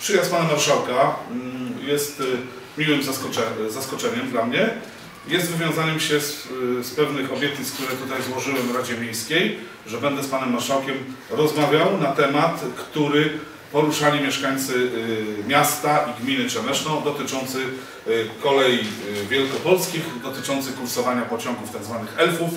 Przyjazd pana marszałka mm, jest y, miłym zaskocze- zaskoczeniem dla mnie. Jest wywiązaniem się z, y, z pewnych obietnic, które tutaj złożyłem Radzie Miejskiej, że będę z panem marszałkiem rozmawiał na temat, który poruszali mieszkańcy y, miasta i gminy Trzemeszno dotyczący kolei wielkopolskich, dotyczący kursowania pociągów tzw. elfów.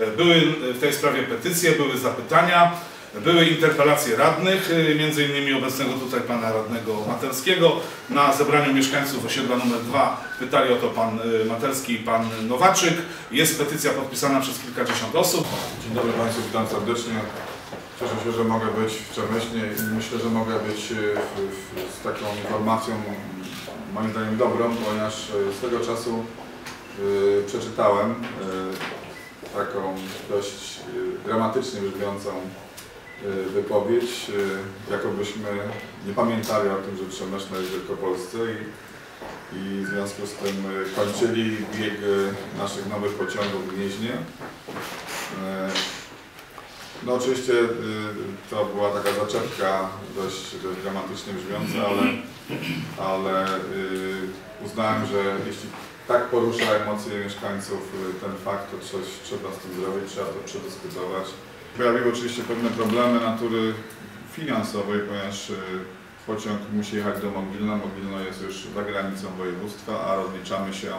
Y, Były w tej sprawie petycje, były zapytania, były interpelacje radnych, y, między innymi obecnego tutaj pana radnego Materskiego. Na zebraniu mieszkańców osiedla numer 2 pytali o to pan y, Materski i pan Nowaczyk. Jest petycja podpisana przez kilkadziesiąt osób. Dzień dobry Państwu, witam serdecznie. Cieszę się, że mogę być w Przemyśle i myślę, że mogę być w, z taką informacją moim zdaniem dobrą, ponieważ swego czasu przeczytałem taką dość dramatycznie brzmiącą wypowiedź, e, jakobyśmy nie pamiętali o tym, że Przemyśle jest w Wielkopolsce i, i w związku z tym e, kończyli bieg naszych nowych pociągów w Gnieźnie. No oczywiście y, to była taka zaczepka dość, dość dramatycznie brzmiąca, ale, ale y, uznałem, że jeśli tak porusza emocje mieszkańców y, ten fakt, to coś trzeba z tym zrobić, trzeba to przedyskutować. Pojawiły oczywiście pewne problemy natury finansowej, ponieważ y, pociąg musi jechać do Mogilna. Mogilno jest już za granicą województwa, a rozliczamy się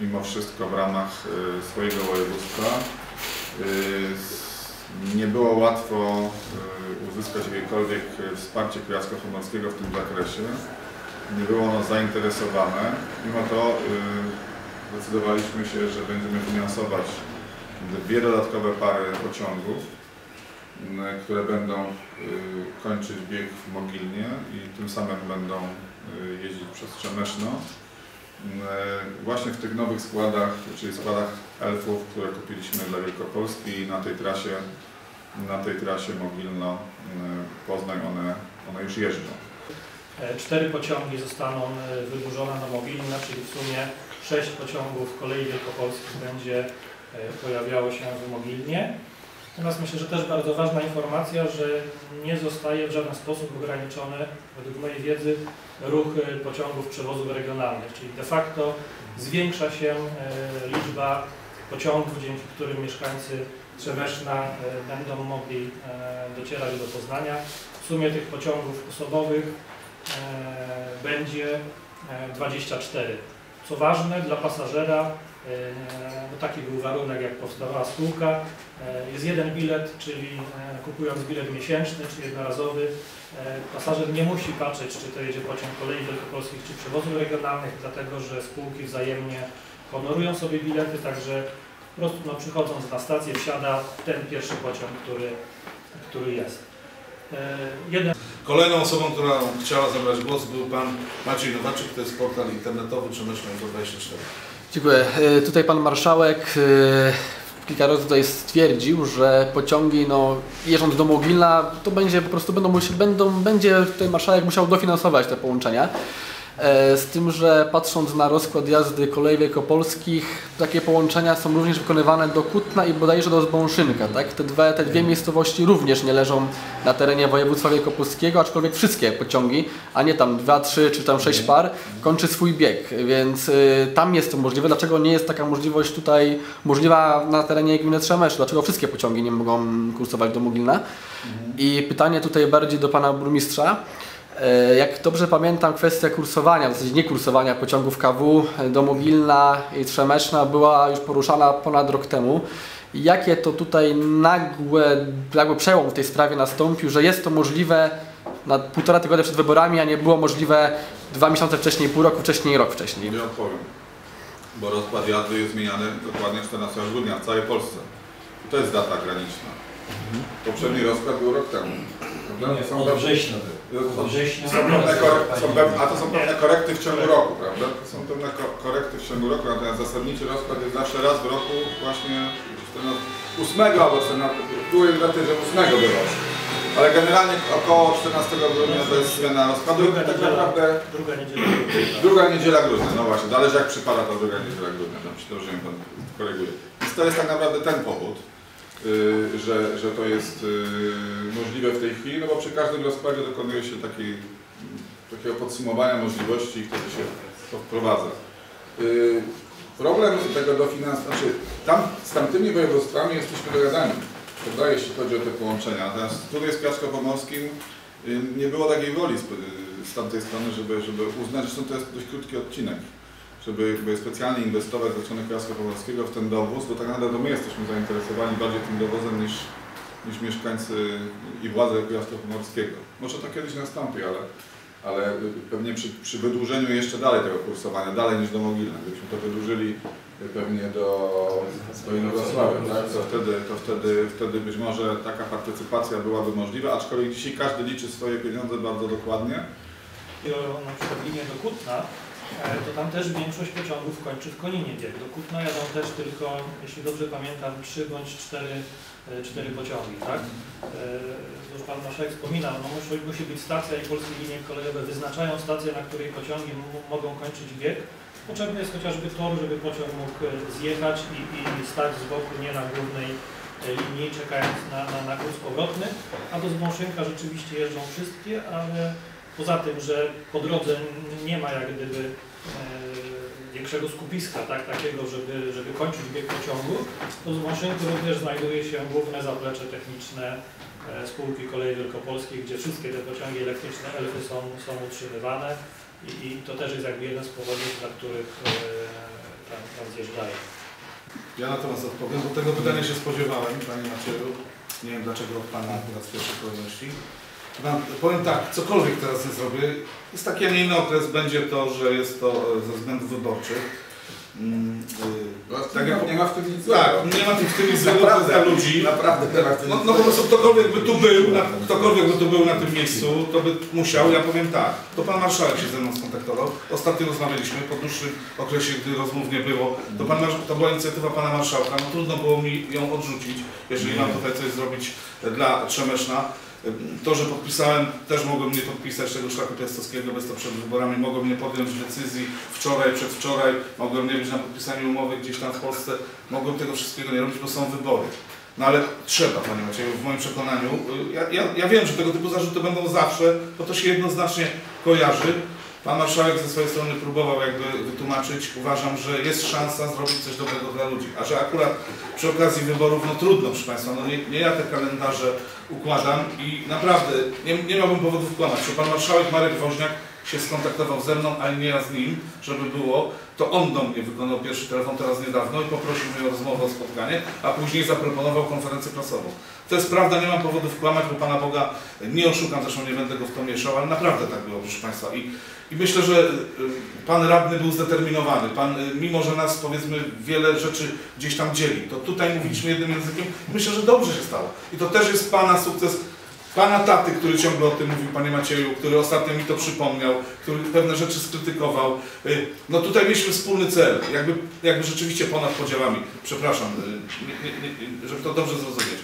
mimo wszystko w ramach y, swojego województwa. Y, Nie było łatwo uzyskać jakiekolwiek wsparcie Kujawsko-Pomorskiego w tym zakresie. Nie było ono zainteresowane. Mimo to zdecydowaliśmy się, że będziemy finansować dwie dodatkowe pary pociągów, które będą y, kończyć bieg w Mogilnie i tym samym będą y, jeździć przez Przemeszno. E, Właśnie w tych nowych składach, czyli składach elfów, które kupiliśmy dla Wielkopolski na tej trasie, na tej trasie Mogilno-Poznań one, one już jeżdżą. E, Cztery pociągi zostaną e, wyburzone na Mogilna, czyli w sumie sześć pociągów kolei wielkopolskich będzie pojawiało się w Mogilnie. Natomiast myślę, że też bardzo ważna informacja, że nie zostaje w żaden sposób ograniczony, według mojej wiedzy, ruch e, pociągów przewozów regionalnych, czyli de facto zwiększa się e, liczba pociągów, dzięki którym mieszkańcy Trzemeszna e, będą mogli e, docierać do Poznania. W sumie tych pociągów osobowych e, będzie e, 24. Co ważne dla pasażera, e, bo taki był warunek jak powstawała spółka, e, jest jeden bilet, czyli e, kupując bilet miesięczny czy jednorazowy, e, pasażer nie musi patrzeć, czy to jedzie pociąg kolei wielkopolskich czy przewozów regionalnych, dlatego że spółki wzajemnie honorują sobie bilety, także po prostu no, przychodząc na stację wsiada ten pierwszy pociąg, który, który jest. E, Jeden Kolejną osobą, która chciała zabrać głos był pan Maciej Nowaczyk, to jest portal internetowy Przemyśl 24. Dziękuję. E, Tutaj pan marszałek e, kilka razy tutaj stwierdził, że pociągi, no, jeżdżąc do Mogilna, to będzie po prostu będą, będą będzie tutaj marszałek musiał dofinansować te połączenia. E, Z tym, że patrząc na rozkład jazdy kolei wielkopolskich, takie połączenia są również wykonywane do Kutna i bodajże do Zbąszynka. Tak? Te, dwie, te dwie miejscowości również nie leżą na terenie województwa wielkopolskiego, aczkolwiek wszystkie pociągi, a nie tam dwa, trzy czy tam sześć par, kończy swój bieg, więc y, tam jest to możliwe. Dlaczego nie jest taka możliwość tutaj możliwa na terenie gminy Trzemesz? Dlaczego wszystkie pociągi nie mogą kursować do Mogilna? I pytanie tutaj bardziej do pana burmistrza. E, Jak dobrze pamiętam, kwestia kursowania, w zasadzie nie kursowania pociągów KW do Mogilna i Trzemeszna była już poruszana ponad rok temu. Jakie to tutaj nagłe, nagły przełom w tej sprawie nastąpił, że jest to możliwe na półtora tygodnia przed wyborami, a nie było możliwe dwa miesiące wcześniej, pół roku wcześniej, rok wcześniej? Nie odpowiem, bo rozkład jazdy jest zmieniany dokładnie 14 grudnia w całej Polsce. I to jest data graniczna. Poprzedni rozkład był rok temu. Prawda? Nie, Są od września był. Od września. Są pewne są pewne, a to są pewne korekty w ciągu roku, prawda? To są pewne ko- korekty w ciągu roku, natomiast zasadniczy rozkład jest zawsze raz w roku, właśnie 8 albo 14, były daty, że 8 było. Ale generalnie około 14 grudnia to jest zmiana rozkładu druga tak niedziela, naprawdę druga niedziela. druga niedziela grudnia, no właśnie, zależy jak przypada ta druga niedziela grudnia, no myślę, że pan koryguje. Więc to jest tak naprawdę ten powód, że, że to jest yy, możliwe w tej chwili, no bo przy każdym rozkładzie dokonuje się takiej takiego podsumowania możliwości, które się to wprowadza. Y, Problem tego dofinansowania, znaczy tam z tamtymi województwami jesteśmy dogadani, prawda, jeśli chodzi o te połączenia. Natomiast tutaj z Piasko-Pomorskim y, nie było takiej woli z, z tamtej strony, żeby, żeby uznać, że to jest dość krótki odcinek, żeby jakby specjalnie inwestować ze strony Piasko-Pomorskiego w ten dowóz, bo tak naprawdę my jesteśmy zainteresowani bardziej tym dowozem niż, niż mieszkańcy i władze Piasto-Pomorskiego. Może to kiedyś nastąpi, ale, ale pewnie przy, przy wydłużeniu jeszcze dalej tego kursowania, dalej niż do Mogilna, gdybyśmy to wydłużyli pewnie do, do Inwrocławia, tak? to, wtedy, to wtedy, wtedy być może taka partycypacja byłaby możliwa, aczkolwiek dzisiaj każdy liczy swoje pieniądze bardzo dokładnie. I na przykład linię do Kutna, to tam też większość pociągów kończy w Koninie bieg. Do Kutna jadą też tylko, jeśli dobrze pamiętam, 3 bądź 4, e, cztery pociągi, tak? E, Już Pan Marszałek wspominał, no musi, być stacja i polskie linie kolejowe wyznaczają stację, na której pociągi mogą kończyć bieg. Potrzebny jest chociażby tor, żeby pociąg mógł e, zjechać i, i stać z boku, nie na głównej e, linii, czekając na, na, na kurs powrotny. A do Zbąszynka rzeczywiście jeżdżą wszystkie, ale Poza tym, że po drodze nie ma jak gdyby e, większego skupiska, tak, takiego, żeby, żeby kończyć bieg pociągu, to w Maszynku również znajduje się główne zaplecze techniczne e, spółki Kolei Wielkopolskiej, gdzie wszystkie te pociągi elektryczne elfy są, są utrzymywane i, i to też jest jakby jeden z powodów, dla których e, tam, tam zjeżdżają. Ja natomiast odpowiem, bo tego pytania się spodziewałem, Panie Macieju. Nie wiem dlaczego od Pana akurat w pierwszej kolejności. Powiem tak, cokolwiek teraz nie zrobię, jest taki, a nie inny okres, będzie to, że jest to e, ze względów wyborczych. Mm, y, Tak jak nie ma w tym nic tak, nie ma w tym względów dla ludzi. Naprawdę tym No, nic no po prostu ktokolwiek by tu był, na, ktokolwiek by tu był na tym miejscu, to by musiał, ja powiem tak, to pan marszałek się ze mną skontaktował, ostatnio rozmawialiśmy, po dłuższym okresie, gdy rozmów nie było, to, pan, to była inicjatywa pana marszałka, no trudno było mi ją odrzucić, jeżeli mam tutaj coś zrobić dla Trzemeszna. To, że podpisałem, też mogłem nie podpisać tego szlaku piastowskiego, bez to przed wyborami, mogłem nie podjąć decyzji wczoraj, przedwczoraj, mogłem nie być na podpisaniu umowy gdzieś tam w Polsce, mogłem tego wszystkiego nie robić, bo są wybory. No ale trzeba, Panie Macieju, w moim przekonaniu. Ja, ja, ja wiem, że tego typu zarzuty będą zawsze, bo to się jednoznacznie kojarzy. Pan Marszałek ze swojej strony próbował jakby wytłumaczyć. Uważam, że jest szansa zrobić coś dobrego dla ludzi. A że akurat przy okazji wyborów, no trudno, proszę Państwa, no nie, nie ja te kalendarze układam i naprawdę nie, nie miałbym powodów kłamać. Czy Pan Marszałek Marek Woźniak się skontaktował ze mną, a nie ja z nim, żeby było, to on do mnie wykonał pierwszy telefon teraz niedawno i poprosił mnie o rozmowę, o spotkanie, a później zaproponował konferencję prasową. To jest prawda, nie mam powodów kłamać, bo Pana Boga nie oszukam, zresztą nie będę go w to mieszał, ale naprawdę tak było, proszę Państwa. I, i myślę, że y, Pan radny był zdeterminowany. Pan, y, mimo że nas powiedzmy wiele rzeczy gdzieś tam dzieli, to tutaj mówiliśmy jednym językiem. Myślę, że dobrze się stało. I to też jest Pana sukces Pana taty, który ciągle o tym mówił, Panie Macieju, który ostatnio mi to przypomniał, który pewne rzeczy skrytykował. Y, No tutaj mieliśmy wspólny cel, jakby, jakby rzeczywiście ponad podziałami. Przepraszam, y, żeby to dobrze zrozumieć.